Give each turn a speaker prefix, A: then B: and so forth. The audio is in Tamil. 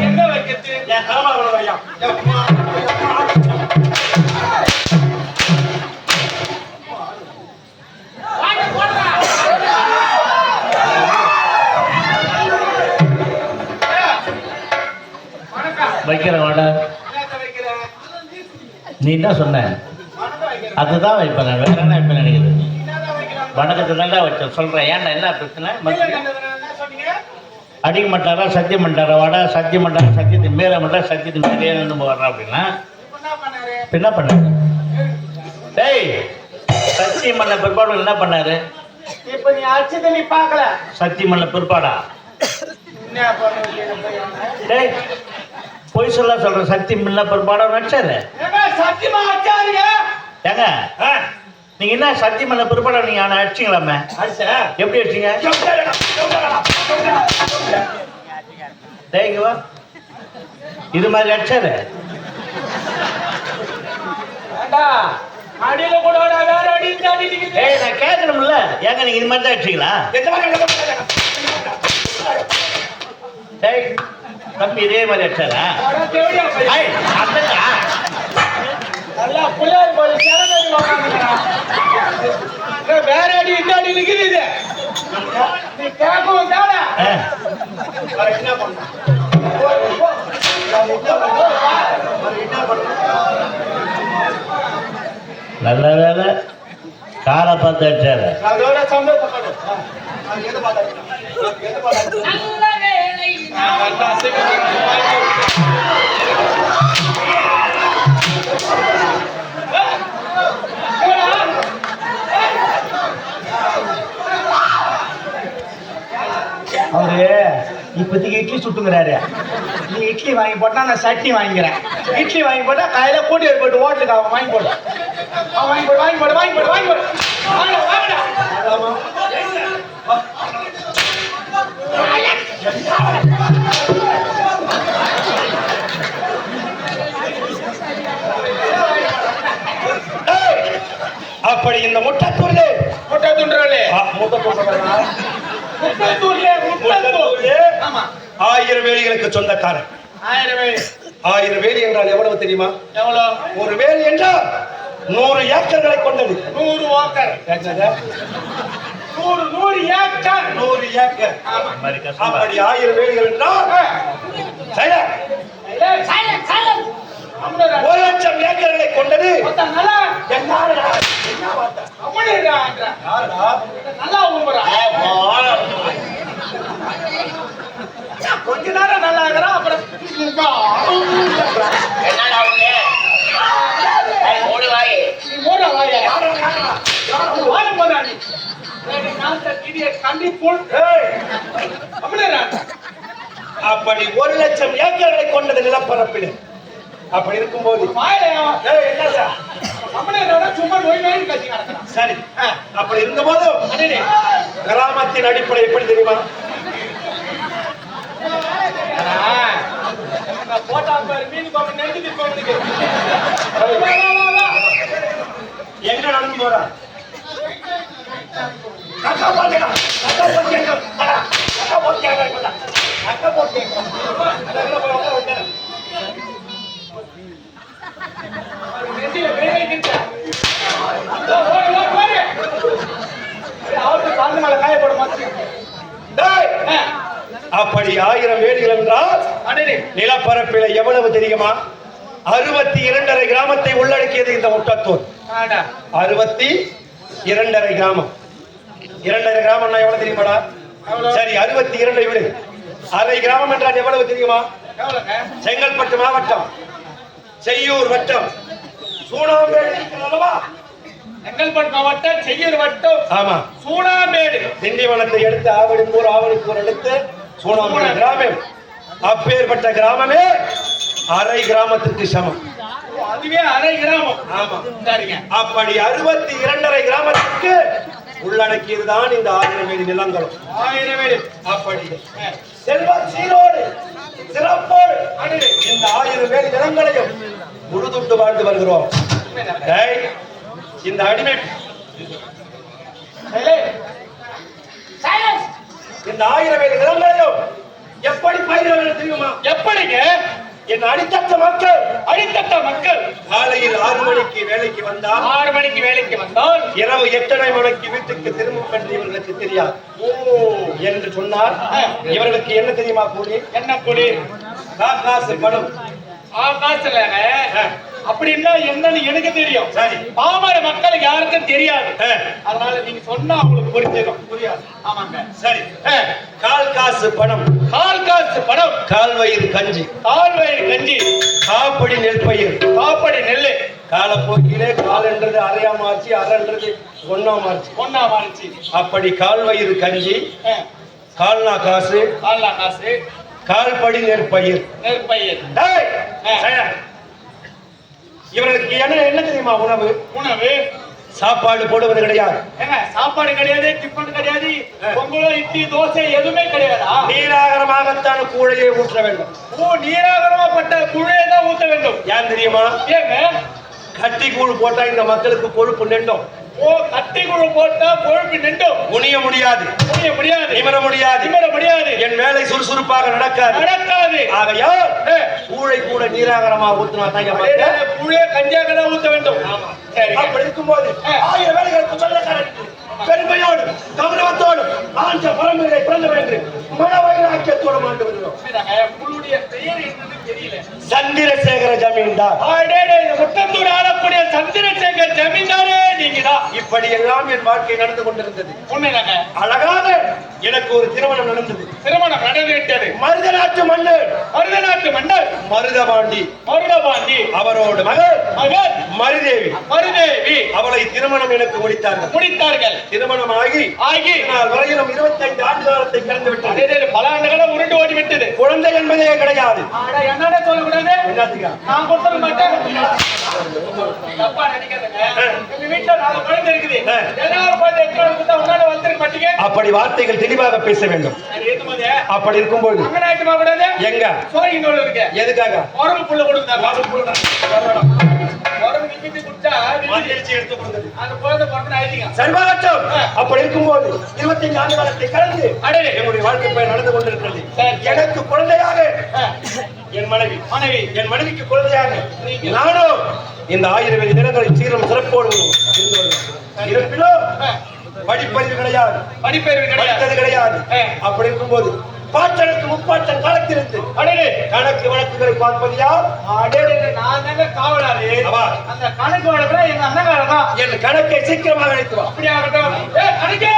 A: எங்க வைக்கிறது
B: என்
C: நீ என்ன சொன்ன? அதுதான் வைப்பேன் வேற என்ன வைப்பேன் நினைக்கிறேன் வணக்கத்தை தாண்டா வச்சேன் சொல்கிறேன் ஏன்டா என்ன பிரச்சனை? அடிக்க மாட்டாரா சத்தியம் பண்ணிட்டாரா வாடா சத்தியம் பண்ணாரா சத்தியத்தின் மீற மாட்டா சத்தியத்தின் நிறைய நம்ம வர்றா அப்படின்னா?
A: என்ன பண்ணாரு?
C: டேய் சத்தியம் பண்ண பிற்பாடு என்ன பண்ணாரு?
A: இப்ப நீ அடிச்சதை நீ பார்க்கல.
C: சத்தியம் பண்ண பிற்பாடா? டேய் பொய் சொல்ல சொல்ற சத்தியம் பண்ண பிற்பாடா நடிச்சாரு
A: ஏங்க சத்தியமா
C: ஏங்க? நீங்க என்ன சத்தியம் பண்ண பிற்பாடா நீங்க அவனை அடிச்சிங்களாமே?
B: அடிச்சா?
C: எப்படி அடிச்சீங்க?
B: சொல்லுடா, சொல்லுடா, சொல்லுடா.
C: டேய் இங்க வா. இது மாதிரி அடிச்சாரு
A: அடியில கூட வேற அடி.
C: ஏய் நான் கேட்கணும்ல. ஏங்க நீங்க இது மாதிரி தான் அடிச்சீங்களா? தம்பி இதே மாதிரி அடிச்சாரா
A: அட நல்லா புள்ளையார் கோயில் சிறந்தது உட்காந்துக்கிறான். வேற அடி இந்த அடி நிக்குது இது. நீ கேட்கவும் தானே
B: என்ன?
C: நல்ல வேலை. காரை பார்த்து அடிச்சாரு.
A: அதோட சந்தோஷப்படு
B: அது எது பார்த்தா? எது பார்த்தா?
A: நான் வந்தா சிவனுக்கு வாங்கி. அவரு இப்போதைக்கு இட்லி சுட்டுங்கிறாரு. நீ இட்லி வாங்கி போட்டா நான் சட்னி வாங்கிக்கிறேன். இட்லி வாங்கி போட்டா காலையில கூட்டி போட்டு ஹோட்டலுக்கு அவன் வாங்கி போடு. அவன் வாங்கி போடு வாங்கி போடு வாங்கி போடு வாங்கி போடு. வாங்கடா, வாங்கடா.
B: அப்படி இந்த
A: முட்டை
B: முட்டத்தூர் சொல்றேனா?
A: முட்டத்தூர்லே முட்டத்தூர் ஆமா
B: ஆயிரம் வேலிகளுக்கு சொந்தக்காரன்.
A: ஆயிரம் வேலி.
B: ஆயிரம் வேலி என்றால் எவ்வளவு தெரியுமா?
A: எவ்வளோ?
B: ஒரு வேலி என்றால் நூறு ஏக்கர்களை கொண்டது.
A: நூறு
B: என்னது?
A: நூறு நூறு ஏக்கர்.
B: நூறு ஏக்கர். அப்படி ஆயிரம் வேலிகள் என்றால் ஒரு லட்சம் ஏக்கர்களை கொண்டது.
A: நல்லா
B: என்னடா? என்ன வார்த்தை?
A: அம்முடிறான்ற.
B: யாருடா?
A: நல்லா ஊம்புறா. கொஞ்ச நேரம் நல்லா இருக்கிறான் அப்புறம் நீ மூட வாயா. வாய போடா நீ. ஏய், நான் தான் idiot, கண்டிப்புள்.
B: ஏய்,
A: அம்முடிறான்ற.
B: அப்படி ஒரு லட்சம் ஏக்கர்களை கொண்டது நிலப்பரப்பில். அப்படி இருக்கும்போது.
A: கத்தி கிடக்குறான்.
B: சரி. அப்படி இருந்தபோது
A: அடடே.
B: கிராமத்தின் அடிப்படை எப்படி தெரியுமா
A: ஆ, நான் போட்டா பாரு, மீன் கோமன் நெருங்கி கோமனுக்கு.
B: எங்க நடந்து போறா? கட்டா போட்டேன் கட்டா போட்டேன் அப்படி ஆயிரம் வேலிகள் என்றால் நிலப்பரப்பில எவ்வளவு தெரியுமா? அறுபத்தி இரண்டரை கிராமத்தை உள்ளடக்கியது இந்த முட்டத்தூர். அறுபத்தி இரண்டரை கிராமம். இரண்டரை கிராமம்னா எவ்வளவு தெரியுமாடா? சரி அறுபத்தி இரண்டை விடு. அரை கிராமம் என்றால் எவ்வளவு தெரியுமா? செங்கல்பட்டு மாவட்டம். செய்யூர் வட்டம். சூனாம்பேடு அல்லவா?
A: செங்கல்பட்டு மாவட்டம் செய்யூர் வட்டம்.
B: ஆமா.
A: சூடாம்பேடு
B: திண்டிவனத்தை எடுத்து ஆவடிப்பூர் ஆவடிப்பூர் எடுத்து சூனாம்பேடு கிராமம். அப்பேற்பட்ட கிராமமே அரை கிராமத்திற்கு சமம்.
A: அதுவே அரை கிராமம்.
B: ஆமா. அப்படி அறுபத்தி இரண்டரை கிராமத்திற்கு உள்ளடக்கியதுதான் இந்த ஆயிரம் வேலி நிலங்களும்
A: ஆயிரம் வேடு
B: அப்படி. செல்வ சீரோடு சிறப்போடு இந்த ஆயிரம் வேலி நிலங்களையும் முழுதுண்டு வாழ்ந்து வருகிறோம். டேய், இந்த அடிமை. இந்த ஆயிரம் வயது நிலங்களையும் எப்படி பயிர்கள் தெரியுமா?
A: எப்படிங்க?
B: என் அடித்தட்ட மக்கள்
A: அடித்தட்ட மக்கள்.
B: காலையில் ஆறு மணிக்கு வேலைக்கு வந்தால்
A: ஆறு மணிக்கு வேலைக்கு வந்தால்
B: இரவு எட்டரை மணிக்கு வீட்டுக்கு திரும்பும் என்று இவர்களுக்கு தெரியாது. ஓ. என்று சொன்னால் இவர்களுக்கு என்ன தெரியுமா கூலி
A: என்ன கூலி
B: காசு பணம்
A: ஆகாசலங்க அப்படின்னா என்னன்னு எனக்கு தெரியும்.
B: சரி.
A: பாமர மக்களுக்கு யாருக்கும் தெரியாது. அதனால நீங்க சொன்னா அவங்களுக்கு புரிஞ்சிடும். புரியாது. ஆமாங்க.
B: சரி. கால் காசு பணம்.
A: கால் காசு பணம்.
B: கால் வயிறு கஞ்சி.
A: கால் வயிறு கஞ்சி.
B: காப்படி நெல் பயிர்.
A: காப்படி நெல்லு.
B: காலப்போக்கிலே கால் என்றது அரையா மாறிச்சு அரன்றது ஒன்னா மாறிச்சு
A: ஒன்னா மாறிச்சு
B: அப்படி கால் வயிறு கஞ்சி கால்னா காசு
A: கால்னா காசு.
B: கால்படி நெற்பயிர்.
A: நெற்பயிர்?
B: இவர்களுக்கு என்ன என்ன தெரியுமா உணவு?
A: உணவு?
B: சாப்பாடு போடுவது கிடையாது.
A: ஏங்க சாப்பாடு கிடையாது டிஃபன் கிடையாது பொங்கல் இட்லி தோசை எதுவுமே கிடையாதா?
B: நீராகரமாகத்தான் கூழையை ஊற்ற வேண்டும்.
A: ஓ நீராகரமாப்பட்ட குழையை தான் ஊத்த வேண்டும்.
B: ஏன் தெரியுமா?
A: ஏங்க.
B: கட்டி கூழ் போட்டா இந்த மக்களுக்கு கொழுப்பு நின்றும்
A: ஓ கட்டி குழு போட்டா கொழுப்பு நின்றும்
B: குனிய முடியாது.
A: முடிய முடியாது.
B: நிமிர முடியாது.
A: நிமிர முடியாது.
B: என் சுறுசுறுப்பாக நடக்காது.
A: நடக்காது. ஏ,
B: கூழை கூட நீராகரமா ஊத்தினா தான்
A: புளிய கஞ்சியாக தான் ஊத்த வேண்டும்.
B: அப்படி இருக்கும்போது. ஆயிரம் வேலைகளுக்கு சொந்தக்காரருக்கு பெருமையோடு கௌரவத்தோடு ஆஞ்ச பரம்பரை பிறந்தவர் என்று மன வைராக்கியத்தோடு மாண்டு வருகிறோம்
A: புளுடைய பெயர் என்னன்னு தெரியல
B: சந்திரசேகர ஜமீன்தார்.
A: ஆடேடே, இந்த முட்டத்தூர் ஆளக்கூடிய சந்திரசேகர் ஜமீன்தாரே நீங்கதான்.
B: இப்படி எல்லாம் என் வாழ்க்கை நடந்து கொண்டிருந்தது.
A: உண்மைதாங்க
B: அழகாக எனக்கு ஒரு திருமணம் நடந்தது.
A: திருமணம் நடந்துவிட்டது
B: மருத நாட்டு மன்னர்.
A: மருதநாட்டு மன்னர்.
B: மருதபாண்டி.
A: மருதபாண்டி.
B: அவரோடு மகள்.
A: மகன்
B: மருதேவி.
A: மருதேவி.
B: அவளை திருமணம் எனக்கு முடித்தார்கள்.
A: முடித்தார்கள்.
B: திருமணம் ஆகி
A: ஆகி
B: இதனால் வரையிலும் இருபத்தைந்து ஆண்டு காலத்தை கடந்து விட்டது
A: பல ஆண்டுகளா
B: குழந்தை என்பதே கிடையாது.
A: என்னடா சொல்லக்கூடாது? நான் கொடுத்துட மாட்டேன் தப்பா நினைக்காதங்க. எங்க வீட்டுல நாலு குழந்தை இருக்குது.
B: ஆ.
A: எல்லாரும் குழந்தை எத்தனை கொடுத்தா உன்னால வளர்த்துக்க மாட்டீங்க?
B: அப்படி வார்த்தைகள் தெளிவாக பேச வேண்டும். அப்படி இருக்கும்போது. எங்க? எதுக்காக?
A: உடம்பு புள்ள கொடுத்தா உடம்பு நிக்கிட்டு கொடுத்தா
B: மந்திரிச்சு எடுத்து கொடுத்தது.
A: அந்த குழந்தை பிறந்து ஆயிட்டீங்க
B: சர்வாகட்டம் அப்படி இருக்கும்போது இருபத்தைந்து ஆண்டு காலத்தை கடந்து
A: அடடே.
B: என்னுடைய வாழ்க்கை பயன் நடந்து கொண்டிருக்கிறது
A: சரி.
B: எனக்கு குழந்தையாக. என் மனைவி
A: மனைவி
B: என் மனைவிக்கு குழந்தையாக நானும் இந்த ஆயிரம் தினங்களை சீரம் சிறப்போடு. படிப்பறிவு கிடையாது
A: படிப்பேர் கிடையாது.
B: அப்படி இருக்கும்போது பாட்டனுக்கு
A: அடடே
B: கணக்கு வழக்குகளை பார்ப்பது யார்?
A: நான் தாங்க காவலாளி. அந்த கணக்கு வழக்குல எங்க அண்ணன் தான்.
B: என் கணக்கை சீக்கிரமாக அழைத்து வா.
A: அப்படி ஆகட்டும் ஏ கணக்கு